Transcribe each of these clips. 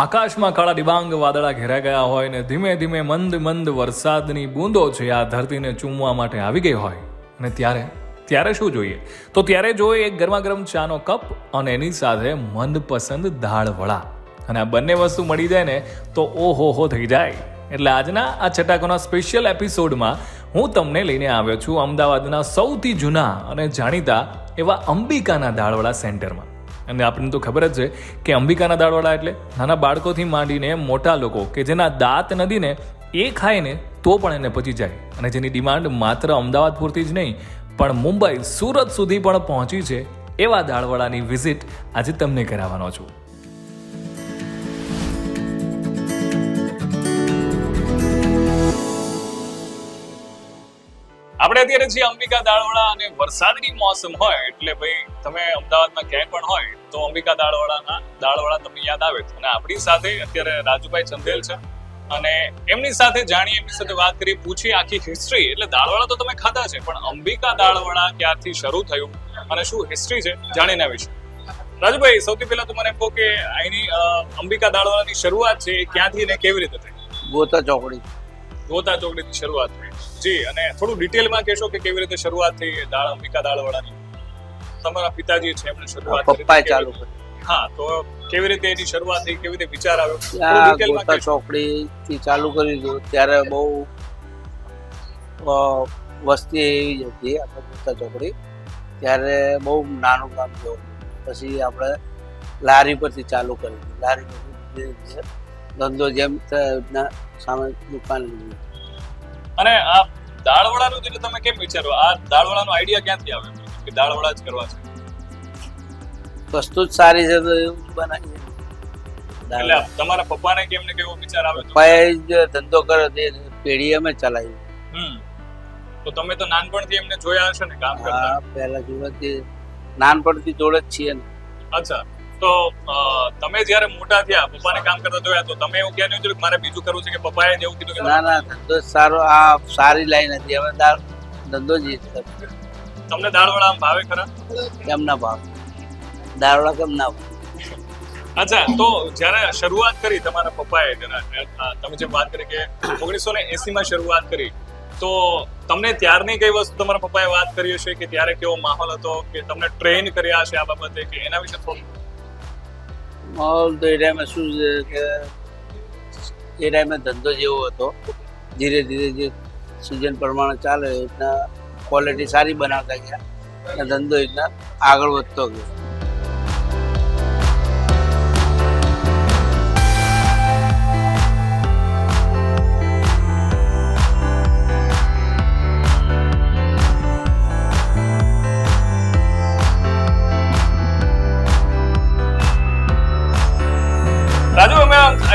આકાશમાં કાળા ડિબાંગ વાદળા ઘેરા ગયા હોય ને ધીમે ધીમે મંદ મંદ વરસાદની બૂંદો છે આ ધરતીને ચૂમવા માટે આવી ગઈ હોય. અને ત્યારે ત્યારે શું જોઈએ? તો ત્યારે જોઈએ એક ગરમા ગરમ ચાનો કપ અને એની સાથે મનપસંદ દાળ વડા. અને આ બંને વસ્તુ મળી જાય ને તો ઓહો હો થઈ જાય. એટલે આજના આ છટાકોના સ્પેશિયલ એપિસોડમાં હું તમને લઈને આવ્યો છું અમદાવાદના સૌથી જૂના અને જાણીતા એવા અંબિકાના દાળવડા સેન્ટરમાં. અને આપણને તો ખબર જ છે કે અંબિકાના દાળવડા એટલે નાના બાળકોથી માંડીને મોટા લોકો કે જેના દાંત નથી ને એ ખાય ને તો પણ એને પચી જાય. અને જેની ડિમાન્ડ માત્ર અમદાવાદ પૂરતી જ નહીં, પણ મુંબઈ, સુરત સુધી પણ પહોંચી છે એવા દાળવડાની વિઝિટ આજે તમને કરાવવાનો છું. આપણે અત્યારે છીએ અંબિકા દાળવડા અને વરસાદની મોસમ હોય એટલે ભાઈ તમે અમદાવાદમાં ક્યાંય પણ હોય તો અંબિકા દાળવડાના દાળવડા તમને યાદ આવે. અને આપણી સાથે અત્યારે રાજુભાઈ ચંદેલ છે. અને એમની સાથે જાણીએ એમની સાથે વાત કરી, પૂછી આખી હિસ્ટ્રી એટલે દાળવાળા તો તમે ખાધા છે, પણ અંબિકા દાળવડા ક્યારથી શરૂ થયું અને શું હિસ્ટ્રી છે જાણીને વિશે રાજુભાઈ, સૌથી પહેલા તો મને કહો કે અહીંની અંબિકા દાળવડાની શરૂઆત છે એ ક્યાંથી ને કેવી રીતે થઈ? ગોતા ચોકડી. ગોતા ચોકડીથી શરૂઆત થઈ. જી અને થોડું ડિટેલમાં કહેશો કે કેવી રીતે શરૂઆત થઈ દાળ અંબિકા દાળવાળાની? તમારા પિતાજી છે એમણે શરૂઆત કરી પપ્પાએ ચાલુ કરી. હા તો કેવી રીતે એની શરૂઆત થઈ કેવી રીતે વિચાર આવ્યો? ગોતા ચોકડી થી ચાલુ કરી હતું. ત્યારે બહુ વસ્તી એવી જ હતી આપણે ગોતા ચોકડી. ત્યારે બહુ નાનું કામ જેવું પછી આપણે લારી પરથી ચાલુ કરી. દીધી. લારી પરથી ધંધો જેમ સામે દુકાન અને આ દાળવડાનું એટલે તમે કેમ વિચારો? આ દાળવડાનો આઈડિયા ક્યાંથી આવ્યો? કે દાળવડા જ કરવા છે. વસ્તુ જ સારી છે તો એવું બનાવી બનાવીએ. એટલે તમારા પપ્પાને કેમ ને કેવો વિચાર આવ્યો હતો? પપ્પાએ જ ધંધો કર્યો તે પેઢી અમે ચલાવી હમ. તો તમે તો નાનપણથી એમને જોયા હશે ને કામ કરતા? પહેલા જોવાથી નાનપણથી જોડે જ છીએ ને. અચ્છા. તો તમે જ્યારે મોટા થયા પપ્પાને કામ કરતા જોયા તો તમે એવું ક્યાં નહીં મારે બીજું કરવું છે કે પપ્પાએ એવું કીધું કે ના ના ધંધો સારો આ સારી લાઈન હતી. હવે દાળ ધંધો જ. તમને દાળવાળા આમ ભાવે ખરા? કેમ ના ભાવ? દાળવાળા કેમ ના ભાવ? અચ્છા તો જ્યારે શરૂઆત કરી તમારા પપ્પાએ તમે જે વાત કરી કે ઓગણીસો ને એસી માં શરૂઆત કરી તો તમને ત્યારની કઈ વસ્તુ તમારા પપ્પાએ વાત કરી હશે કે ત્યારે કેવો માહોલ હતો કે તમને ટ્રેન કર્યા હશે આ બાબતે કે એના વિશે થોડું માહોલ તો એ ટાઈમે શું છે કે એ ટાઈમે ધંધો જેવો હતો. ધીરે ધીરે જે સિઝન પ્રમાણે ચાલે એ રીતના ક્વોલિટી સારી બનાવતા ગયા ધંધો એ રીતના આગળ વધતો ગયો.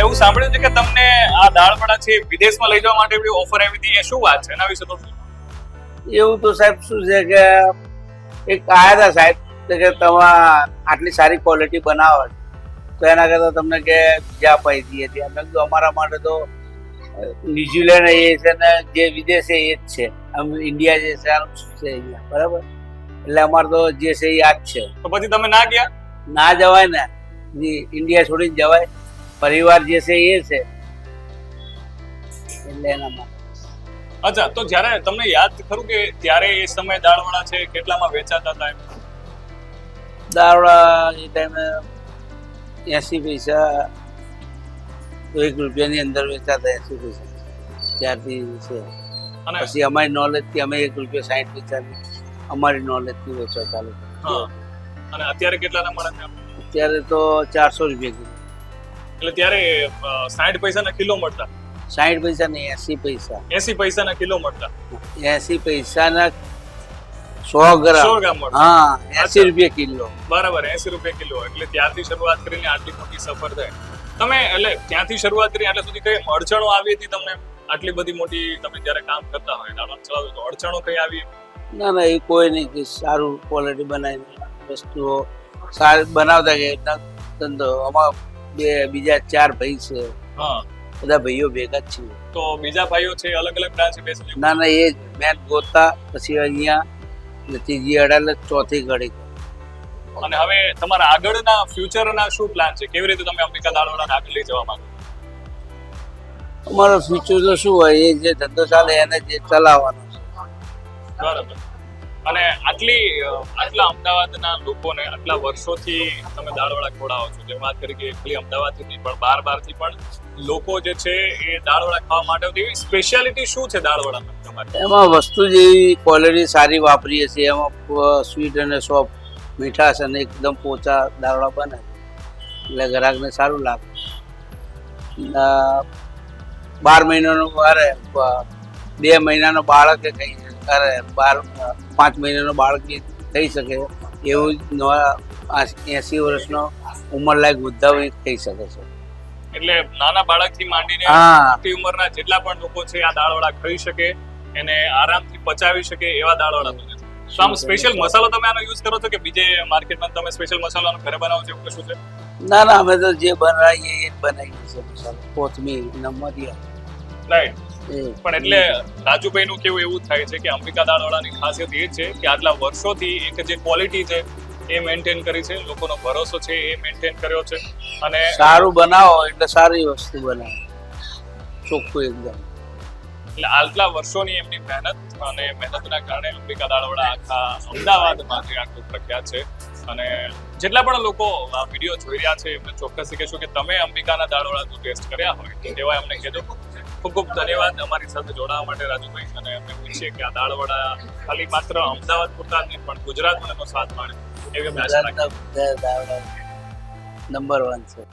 એવું સાંભળ્યું છે કે તમને આ દાળવડા છે વિદેશમાં લઈ જવા માટે ઓફર આવી હતી. એ શું વાત છે? એના વિશે તો એવું તો સાહેબ શું છે કે એક આયા હતા સાહેબ કે તમે આટલી સારી ક્વોલિટી બનાવો તો એના કરતાં તમને કે પાઈ દઈએ ત્યાં અમે કીધું અમારા માટે તો ન્યુઝીલેન્ડ એ છે ને જે વિદેશ એ જ છે. આમ ઇન્ડિયા જે છે આમ શું છે બરાબર? એટલે અમારે તો જે છે એ આ જ છે. તો પછી તમે ના ગયા? ના જવાય ને. ઇન્ડિયા છોડીને જવાય. પરિવાર જે છે એ છે. એટલે એના માટે. અચ્છા તો જ્યારે તમને યાદ ખરું કે ત્યારે એ સમય દાળવડા છે કેટલામાં વેચાતા હતા દાવડા એ ટાઈમે એસી પૈસા એક રૂપિયાની અંદર વેચાતા એસી પૈસા. ત્યારથી છે. અને પછી અમારી નોલેજથી અમે એક રૂપિયા સાઠ પૈસાની અમારી નોલેજથી વેચવા ચાલુ. અને અત્યારે કેટલાના મળે અત્યારે તો ચારસો રૂપિયા એટલે ત્યારે સાઠ પૈસાના કિલો મળતા. સાઠ પૈસા ને એસી પૈસા. એસી પૈસાના કિલો મળતા. એસી પૈસાના સો ગ્રામ. સો ગ્રામ મળતા. હા એસી રૂપિયા કિલો. બરાબર એસી રૂપિયા કિલો. એટલે ત્યારથી શરૂઆત કરીને આટલી મોટી સફર થાય. તમે એટલે ત્યાંથી શરૂઆત કરી એટલે સુધી કઈ અડચણો આવી હતી તમને? આટલી બધી મોટી તમે જ્યારે કામ કરતા હોય દાડો ચલાવ્યો તો અડચણો કઈ આવી ના ના એ કોઈ નહીં કે સારું ક્વોલિટી બનાવીને વસ્તુઓ સારી બનાવતા કે ધંધો. આમાં બે બીજા ચાર ભાઈ છે. હા. બધા ભાઈઓ ભેગા જ છીએ. તો બીજા ભાઈઓ છે અલગ અલગ બ્રાન્ચ છે ના ના એ મેન ગોતા પછી અહીંયા ત્રીજી અડાલત ચોથી ઘડી અને હવે તમારા આગળના ફ્યુચરના શું પ્લાન છે? કેવી રીતે તમે અંબિકા દાળવડાને આગળ લઈ જવા માંગો? અમારો ફ્યુચર તો શું હોય એ જે ધંધો ચાલે એને જે ચલાવવાનો છે. બરાબર. અને આટલી આટલા અમદાવાદના લોકોને આટલા વર્ષોથી તમે દાળવાળા ખોડાવો છો. જેમ વાત કરી કે એકલી અમદાવાદથી નહીં, પણ બાર બારથી પણ લોકો જે છે એ દાળવાળા ખાવા માટે એવી સ્પેશિયાલિટી શું છે દાળવાળામાં તમારે? એમાં વસ્તુ જેવી ક્વોલિટી સારી વાપરીએ છીએ. એમાં સ્વીટ અને સોફ્ટ મીઠાશ અને એકદમ પોચા દાળવાળા બને. એટલે ગ્રાહકને સારું લાગે. બાર મહિનાનો વારે બે મહિનાનો બાળક એ અરે બાર પાંચ મહિનાનો બાળક થઈ શકે એવું એસી વર્ષનો ઉંમરલાયક વૃદ્ધા થઈ શકે છે. એટલે નાના બાળકથી માંડીને મોટી ઉંમરના જેટલા પણ લોકો છે આ દાળવડા ખાઈ શકે એને આરામથી પચાવી શકે એવા દાળવડા બને છે. આમ સ્પેશિયલ મસાલો તમે આનો યુઝ કરો છો કે બીજે માર્કેટમાં તમે સ્પેશિયલ મસાલો ઘરે બનાવો છો એવું કશું છે? ના ના અમે તો જે બનાવીએ એ જ બનાવીએ છીએ મસાલો. કોથમીર નમરિયા. રાઈટ પણ એટલે રાજુભાઈ નું કેવું એવું થાય છે કે અંબિકા દાળવડાની ખાસિયત એ છે કે આટલા વર્ષોથી એક જે ક્વોલિટી છે એ મેન્ટેન કરી છે લોકોનો ભરોસો છે એ મેન્ટેન કર્યો છે અને સારું બનાવો એટલે સારી વસ્તુ બનાવો. ચોખ્ખું એકદમ. એટલે આટલા વર્ષોની એમની મહેનત અને મહેનતના કારણે અંબિકા દાળવડા આખા અમદાવાદમાં જે આખું પ્રખ્યાત છે અને જેટલા પણ લોકો આ વીડિયો જોઈ રહ્યા છે એમને ચોક્કસ કહેશો કે તમે અંબિકાના દાળવાળા જો ટેસ્ટ કર્યા હોય તો તેવા એમને કહેજો. ખૂબ ખૂબ ધન્યવાદ અમારી સાથે જોડાવા માટે રાજુભાઈ અને અમે પૂછીએ કે આ દાળવડા ખાલી માત્ર અમદાવાદ પૂરતા નહીં પણ ગુજરાતમાં એનો સ્વાદ માણે એવી અમે આશા રાખીએ. નંબર વન છે.